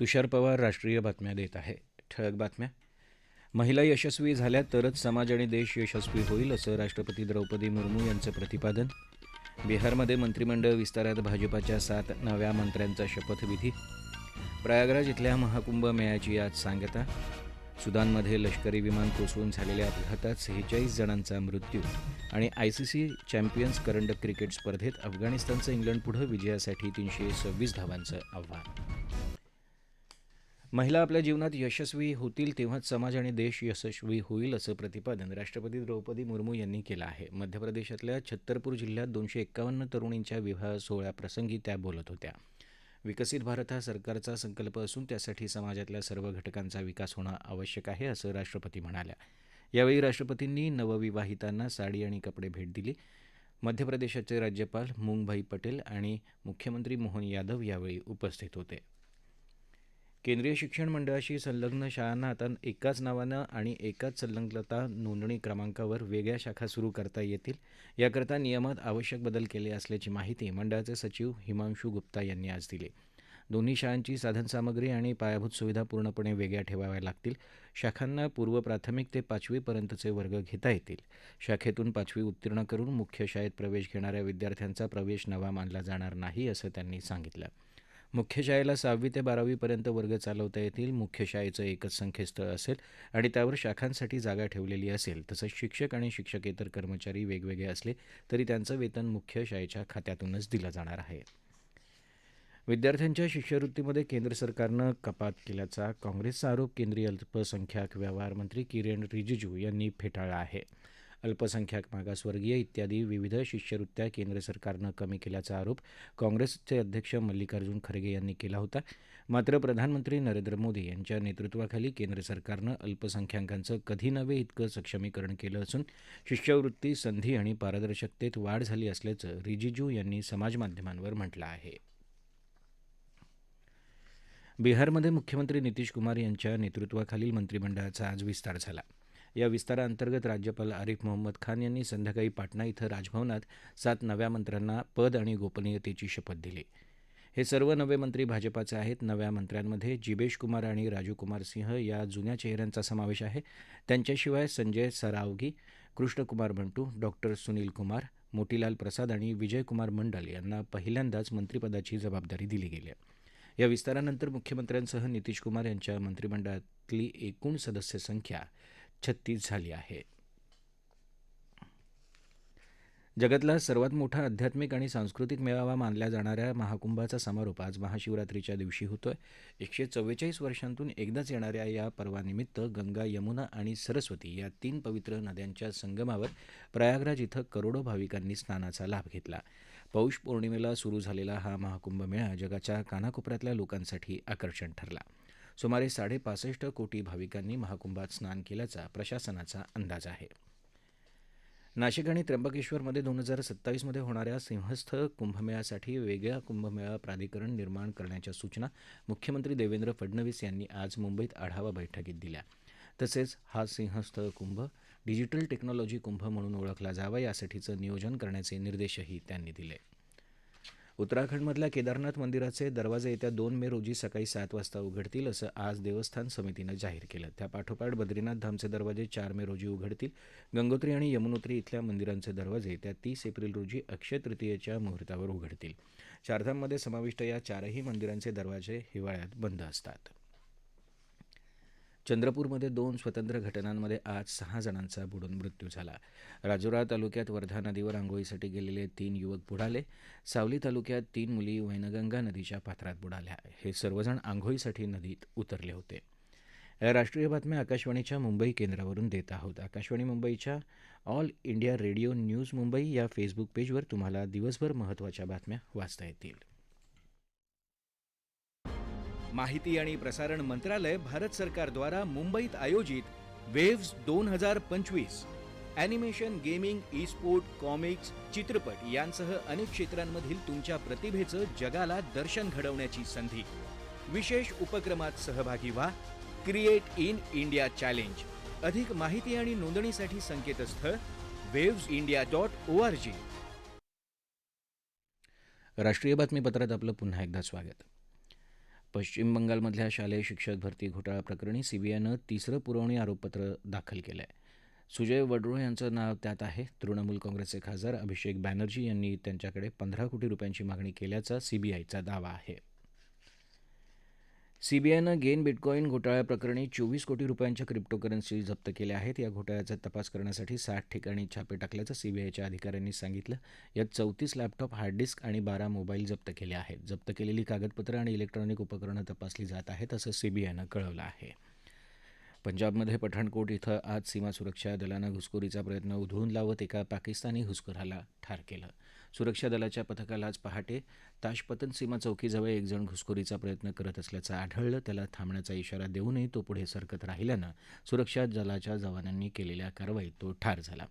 तुषार पवार राष्ट्रीय बातम्या देत आहे. ठळक बातम्या. महिला यशस्वी झाल्या तरच समाज आणि देश यशस्वी होईल असं राष्ट्रपती द्रौपदी मुर्मू यांचं प्रतिपादन. बिहारमध्ये मंत्रिमंडळ विस्तारात भाजपाच्या सात नव्या मंत्र्यांचा शपथविधी. प्रयागराज इथल्या महाकुंभ मेळ्याची आज सांगता. सुदानमध्ये लष्करी विमान कोसळून झालेल्या अपघातात सेहेचाळीस जणांचा मृत्यू आणि आय सी सी चॅम्पियन्स करंडक क्रिकेट स्पर्धेत अफगाणिस्तानचं इंग्लंडपुढं विजयासाठी तीनशे सव्वीस धावांचं आव्हान. महिला आपल्या जीवनात यशस्वी होतील तेव्हाच समाज आणि देश यशस्वी होईल असं प्रतिपादन राष्ट्रपती द्रौपदी मुर्मू यांनी केलं आहे. मध्य प्रदेशातल्या छत्तरपूर जिल्ह्यात दोनशे एक्कावन्न तरुणींच्या विवाह सोहळ्याप्रसंगी त्या बोलत होत्या. विकसित भारत हा सरकारचा संकल्प असून त्यासाठी समाजातल्या सर्व घटकांचा विकास होणं आवश्यक आहे असं राष्ट्रपती म्हणाल्या. यावेळी राष्ट्रपतींनी नवविवाहितांना साडी आणि कपडे भेट दिली. मध्य प्रदेशाचे राज्यपाल मुंगभाई पटेल आणि मुख्यमंत्री मोहन यादव यावेळी उपस्थित होते. केंद्रीय शिक्षण मंडळाशी संलग्न शाळांना आता एकाच नावानं आणि एकाच संलग्नता नोंदणी क्रमांकावर वेगळ्या शाखा सुरू करता येतील. याकरता नियमात आवश्यक बदल केले असल्याची माहिती मंडळाचे सचिव हिमांशू गुप्ता यांनी आज दिली. दोन्ही शाळांची साधनसामग्री आणि पायाभूत सुविधा पूर्णपणे वेगळ्या ठेवाव्या लागतील. शाखांना पूर्व प्राथमिक ते पाचवीपर्यंतचे वर्ग घेता येतील. शाखेतून पाचवी उत्तीर्ण करून मुख्य शाळेत प्रवेश घेणाऱ्या विद्यार्थ्यांचा प्रवेश नवा मानला जाणार नाही असं त्यांनी सांगितलं. मुख्य शाळेला सहावी ते बारावीपर्यंत वर्ग चालवता येतील. मुख्य शाळेचं एकच संख्यस्थळ असेल आणि त्यावर शाखांसाठी जागा ठेवलेली असेल. तसंच शिक्षक आणि शिक्षकेतर कर्मचारी वेगवेगळे असले तरी त्यांचं वेतन मुख्य शाळेच्या खात्यातूनच दिलं जाणार आहे. विद्यार्थ्यांच्या शिष्यवृत्तीमध्ये केंद्र सरकारनं कपात केल्याचा काँग्रेसचा आरोप केंद्रीय अल्पसंख्याक व्यवहार मंत्री किरेन रिजिजू यांनी फेटाळला आहे. अल्पसंख्याक मागासवर्गीय इत्यादी विविध शिष्यवृत्त्या केंद्र सरकारनं कमी केल्याचा आरोप काँग्रेसचे अध्यक्ष मल्लिकार्जुन खरगे यांनी केला होता. मात्र प्रधानमंत्री नरेंद्र मोदी यांच्या नेतृत्वाखाली केंद्र सरकारनं अल्पसंख्याकांचं कधी नव्हे इतकं सक्षमीकरण केलं असून शिष्यवृत्ती संधी आणि पारदर्शकतेत वाढ झाली असल्याचं रिजिजू यांनी समाजमाध्यमांवर म्हटलं आहे. बिहारमध्ये मुख्यमंत्री नितीश कुमार यांच्या नेतृत्वाखालील मंत्रिमंडळाचा आज विस्तार झाला. या विस्ताराअंतर्गत राज्यपाल आरिफ मोहम्मद खान यांनी संध्याकाळी पाटणा इथं राजभवनात सात नव्या मंत्र्यांना पद आणि गोपनीयतेची शपथ दिली. हे सर्व नवे मंत्री भाजपाचे आहेत. नव्या मंत्र्यांमध्ये जिबेश कुमार आणि राजू कुमार सिंह या जुन्या चेहऱ्यांचा समावेश आहे. त्यांच्याशिवाय संजय सरावगी कृष्णकुमार बंटू डॉक्टर सुनील कुमार मोतीलाल प्रसाद आणि विजयकुमार मंडल यांना पहिल्यांदाच मंत्रिपदाची जबाबदारी दिली गेली या विस्तारानंतर मुख्यमंत्र्यांसह नितीश कुमार यांच्या मंत्रिमंडळातली एकूण सदस्य संख्या छत्तीस झाली आहे. जगातला सर्वात मोठा आध्यात्मिक आणि सांस्कृतिक मेळावा मानल्या जाणाऱ्या महाकुंभाचा समारोप आज महाशिवरात्रीच्या दिवशी होतोय. एकशे चव्वेचाळीस वर्षांतून एकदाच येणाऱ्या या पर्वानिमित्त गंगा यमुना आणि सरस्वती या तीन पवित्र नद्यांच्या संगमावर प्रयागराज इथं करोडो भाविकांनी स्नानाचा लाभ घेतला. पौष पौर्णिमेला सुरू झालेला हा महाकुंभ मेळा जगाच्या कानाकोपऱ्यातल्या लोकांसाठी आकर्षण ठरला. सुमारे साडेपासष्ट कोटी भाविकांनी महाकुंभात स्नान केल्याचा प्रशासनाचा अंदाज आहे. नाशिक आणि त्र्यंबकेश्वरमध्ये दोन हजार सत्तावीसमध्ये होणाऱ्या सिंहस्थ कुंभमेळ्यासाठी वेगळा कुंभमेळा प्राधिकरण निर्माण करण्याच्या सूचना मुख्यमंत्री देवेंद्र फडणवीस यांनी आज मुंबईत आढावा बैठकीत दिल्या. तसेच हा सिंहस्थ कुंभ डिजिटल टेक्नॉलॉजी कुंभ म्हणून ओळखला जावा यासाठीचं नियोजन करण्याचे निर्देशही त्यांनी दिले. उत्तराखंडमधल्या केदारनाथ मंदिराचे दरवाजे येत्या दोन मे रोजी सकाळी सात वाजता उघडतील असं आज देवस्थान समितीनं जाहीर केलं. त्यापाठोपाठ बद्रीनाथ धामचे दरवाजे चार मे रोजी उघडतील. गंगोत्री आणि यमुनोत्री इथल्या मंदिरांचे दरवाजे त्या तीस एप्रिल रोजी अक्षय तृतीयेच्या मुहूर्तावर उघडतील. चारधाममध्ये समाविष्ट या चारही मंदिरांचे दरवाजे हिवाळ्यात बंद असतात. चंद्रपूरमध्ये दोन स्वतंत्र घटनांमध्ये आज सहा जणांचा बुडून मृत्यू झाला. राजुरा तालुक्यात वर्धा नदीवर आंघोळीसाठी गेलेले तीन युवक बुडाले. सावली तालुक्यात तीन मुली वैनगंगा नदीच्या पात्रात बुडाल्या. हे सर्वजण आंघोळीसाठी नदीत उतरले होते. या राष्ट्रीय बातम्या आकाशवाणीच्या मुंबई केंद्रावरून देत आहोत. आकाशवाणी मुंबईच्या all India radio news Mumbai या फेसबुक पेजवर तुम्हाला दिवसभर महत्त्वाच्या बातम्या वाचता येतील. माहिती आणि प्रसारण मंत्रालय भारत सरकारद्वारा मुंबईत आयोजित वेव्स दोन हजार पंचवीस animation gaming e sport comics चित्रपट यांसह अनेक क्षेत्रांमधील तुमच्या प्रतिभेचं जगाला दर्शन घडवण्याची संधी. विशेष उपक्रमात सहभागी व्हा. Create in India challenge. अधिक माहिती आणि नोंदणीसाठी संकेतस्थळ waves India dot O R G राष्ट्रीय बातमीपत्रात आपलं पुन्हा एकदा स्वागत. पश्चिम बंगालमधल्या शालेय शिक्षक भरती घोटाळा प्रकरणी सीबीआयनं तिसरं पुरवणी आरोपपत्र दाखल केलं आहे सुजय वड्रो यांचं नाव त्यात आहे. तृणमूल काँग्रेसचे खासदार अभिषेक बॅनर्जी यांनी त्यांच्याकडे पंधरा कोटी रुपयांची मागणी केल्याचा सीबीआयचा दावा आहे. सीबीआयनं गेन बिटकॉईन घोटाळ्याप्रकरणी चोवीस कोटी रुपयांच्या क्रिप्टोकरन्सी जप्त केल्या आहेत. या घोटाळ्याचा तपास करण्यासाठी साठ ठिकाणी छापे टाकल्याचं सीबीआयच्या अधिकाऱ्यांनी सांगितलं. यात चौतीस लॅपटॉप हार्ड डिस्क आणि बारा मोबाईल जप्त केले आहेत. जप्त केलेली कागदपत्रं आणि इलेक्ट्रॉनिक उपकरणं तपासली जात आहेत असं सीबीआयनं कळवलं आहे. पंजाबमध्ये पठाणकोट इथं आज सीमा सुरक्षा दलानं घुसखोरीचा प्रयत्न उधळून लावत एका पाकिस्तानी घुसखोराला ठार केलं. सुरक्षा दलाच्या पथकाला आज पहाटे ताशपतन सीमा चौकीजवळ एकजण घुसखोरीचा प्रयत्न करत असल्याचं आढळलं. त्याला थांबण्याचा इशारा देऊनही तो पुढे सरकत राहिल्यानं सुरक्षा दलाच्या जवानांनी केलेल्या कारवाईत तो ठार झाला.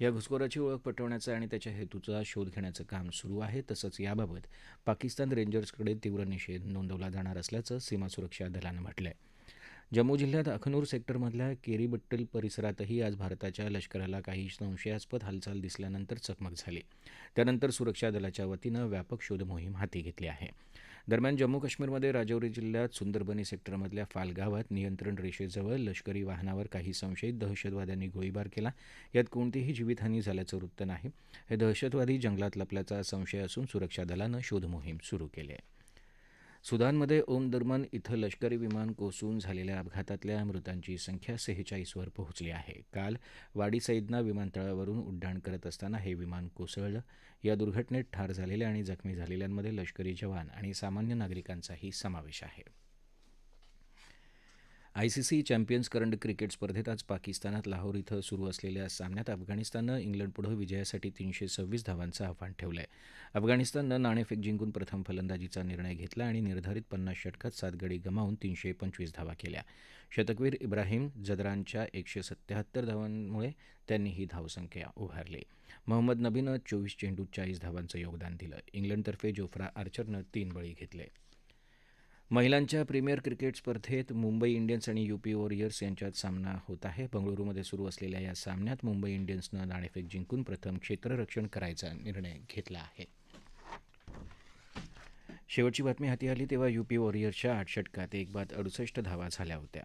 या घुसखोराची ओळख पटवण्याचं आणि त्याच्या हेतूचा शोध घेण्याचं काम सुरू आहे. तसंच याबाबत पाकिस्तान रेंजर्सकडे तीव्र निषेध नोंदवला जाणार असल्याचं सीमा सुरक्षा दलानं म्हटलं आहे जम्मू जिल्ह्यात अखनूर सेक्टरमधल्या केरीबट्टल परिसरातही आज भारताच्या लष्कराला काही संशयास्पद हालचाल दिसल्यानंतर चकमक झाली. त्यानंतर सुरक्षा दलाच्या वतीनं व्यापक शोध मोहीम हाती घेतली आहे. दरम्यान जम्मू काश्मीरमध्ये राजौरी जिल्ह्यात सुंदरबनी सेक्टरमधल्या फाल गावात नियंत्रण रेषेजवळ लष्करी वाहनावर काही संशयित दहशतवाद्यांनी गोळीबार केला. यात कोणतीही जीवितहानी झाल्याचं वृत्त नाही. हे दहशतवादी जंगलात लपल्याचा संशय असून सुरक्षा दलानं शोध मोहीम सुरू केली आहे. सुदानमध्ये ओम दर्मन इथं लष्करी विमान कोसळून झालेल्या अपघातातल्या मृतांची संख्या सेहेचाळीसवर पोहोचली आहे. काल वाडी सैदना विमानतळावरून उड्डाण करत असताना हे विमान कोसळलं. या दुर्घटनेत ठार झालेल्या आणि जखमी झालेल्यांमध्ये लष्करी जवान आणि सामान्य नागरिकांचाही समावेश आहे. आयसीसी चॅम्पियन्स करंड क्रिकेट स्पर्धेत आज पाकिस्तानात लाहोर इथं सुरू असलेल्या सामन्यात अफगाणिस्ताननं इंग्लंडपुढं विजयासाठी तीनशे सव्वीस धावांचं आव्हान ठेवलं आहे अफगाणिस्ताननं नाणेफेक जिंकून प्रथम फलंदाजीचा निर्णय घेतला आणि निर्धारित पन्नास षटकात सात गडी गमावून तीनशे पंचवीस धावा केल्या. शतकवीर इब्राहिम जदरानच्या एकशे सत्याहत्तर धावांमुळे त्यांनी ही धावसंख्या उभारली. मोहम्मद नबीनं चोवीस चेंडूत चाळीस धावांचं योगदान दिलं. इंग्लंडतर्फे जोफ्रा आर्चरनं तीन बळी घेतले. महिलांच्या प्रीमियर क्रिकेट स्पर्धेत मुंबई इंडियन्स आणि युपी वॉरियर्स यांच्यात सामना होत आहे. बंगळुरूमध्ये सुरू असलेल्या या सामन्यात मुंबई इंडियन्सनं नाणेफेक जिंकून प्रथम क्षेत्ररक्षण करायचा निर्णय घेतला आहे. शेवटची बातमी हाती आली तेव्हा युपी वॉरियर्सच्या आठ षटकात एक बाद अडुसष्ट धावा झाल्या होत्या.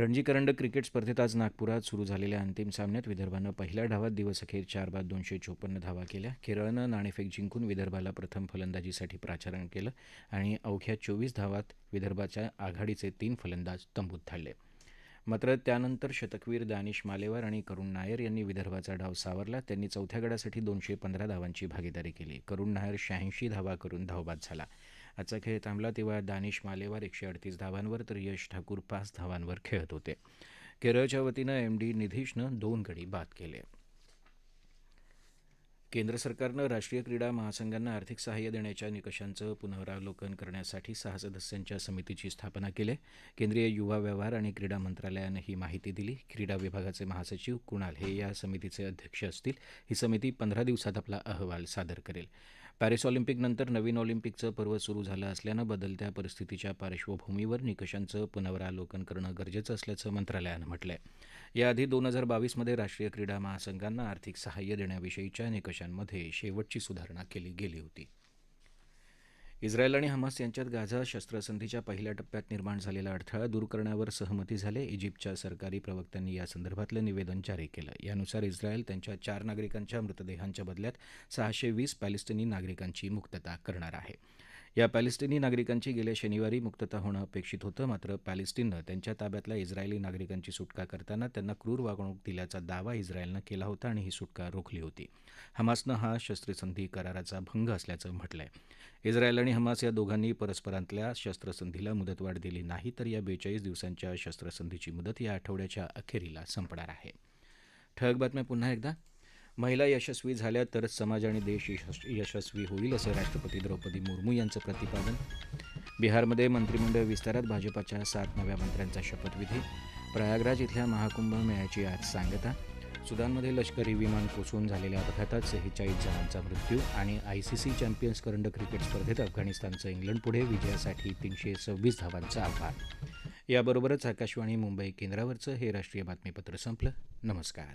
रणजी करंडक क्रिकेट स्पर्धेत आज नागपुरात सुरू झालेल्या अंतिम सामन्यात विदर्भानं पहिल्या ढावात दिवसअखेर चार बाद दोनशे चोपन्न धावा केल्या. केरळनं नाणेफेक जिंकून विदर्भाला प्रथम फलंदाजीसाठी प्राचारण केलं आणि अवघ्या चोवीस धावात विदर्भाच्या आघाडीचे तीन फलंदाज तंबूत धाडले मात्र त्यानंतर शतकवीर दानिश मालेवार आणि करुण नायर यांनी विदर्भाचा डाव सावरला. त्यांनी चौथ्या गडासाठी दोनशे पंधरा धावांची भागीदारी केली. करुण नायर शहाऐंशी धावा करून धावबाद झाला. आजचा खेळ थांबला तेव्हा दानिश मालेवार एकशे अडतीस धावांवर तर यश ठाकूर पाच धावांवर खेळत होते. केरळच्या वतीनं एम डी निधीशनं दोन गडी बाद केले. केंद्र सरकारनं राष्ट्रीय क्रीडा महासंघांना आर्थिक सहाय्य देण्याच्या निकषांचं पुनरावलोकन करण्यासाठी सहा सदस्यांच्या समितीची स्थापना केली. आहे केंद्रीय युवा व्यवहार आणि क्रीडा मंत्रालयानं ही माहिती दिली. क्रीडा विभागाचे महासचिव कुणाल हे या समितीचे अध्यक्ष असतील. ही समिती पंधरा दिवसात आपला अहवाल सादर करेल. पॅरिस ऑलिम्पिकनंतर नवीन ऑलिम्पिकचं पर्व सुरू झालं असल्यानं बदलत्या परिस्थितीच्या पार्श्वभूमीवर निकषांचं पुनरावलोकन करणं गरजेचं असल्याचं मंत्रालयानं म्हटलं आहे याआधी दोन हजार बावीसमध्ये राष्ट्रीय क्रीडा महासंघांना आर्थिक सहाय्य देण्याविषयीच्या निकषांमध्ये शेवटची सुधारणा केली गेली होती. इस्रायल आणि हमास यांच्यात गाझा शस्त्रसंधीच्या पहिल्या टप्प्यात निर्माण झालेला अडथळा दूर करण्यावर सहमती झाले. इजिप्तच्या सरकारी प्रवक्त्यांनी या संदर्भातलं निवेदन जारी केलं. यानुसार इस्रायल त्यांच्या चार नागरिकांच्या मृतदेहांच्या बदल्यात सहाशे वीस पॅलेस्टिनी नागरिकांची मुक्तता करणार आहे. या पॅलेस्टिनी नागरिकांची गेल्या शनिवारी मुक्तता होणं अपेक्षित होतं. मात्र पॅलेस्टिननं त्यांच्या ताब्यातल्या इस्रायली नागरिकांची सुटका करताना त्यांना क्रूर वागणूक दिल्याचा दावा इस्रायलनं केला होता आणि ही सुटका रोखली होती. हमासनं हा शस्त्रसंधी कराराचा भंग असल्याचं म्हटलंय. इस्रायल आणि हमास या दोघांनी परस्परांतल्या शस्त्रसंधीला मुदतवाढ दिली नाही तर या बेचाळीस दिवसांच्या शस्त्रसंधीची मुदत या आठवड्याच्या अखेरीला संपणार आहे. ठळक बातम्या पुन्हा एकदा. महिला यशस्वी झाल्या तरच समाज आणि देश यशस्वी होईल असं राष्ट्रपती द्रौपदी मुर्मू यांचं प्रतिपादन. बिहारमध्ये मंत्रिमंडळ विस्तारात भाजपाच्या सात नव्या मंत्र्यांचा शपथविधी. प्रयागराज इथल्या महाकुंभ मेळ्याची आज सांगता. सुदानमध्ये लष्करी विमान कोसळून झालेल्या अपघातात सेहेचाळीस जणांचा मृत्यू आणि आय सी सी चॅम्पियन्स करंड क्रिकेट स्पर्धेत अफगाणिस्तानचं इंग्लंडपुढे विजयासाठी तीनशे सव्वीस धावांचं आव्हान. याबरोबरच आकाशवाणी मुंबई केंद्रावरचं हे राष्ट्रीय बातमीपत्र संपलं. नमस्कार.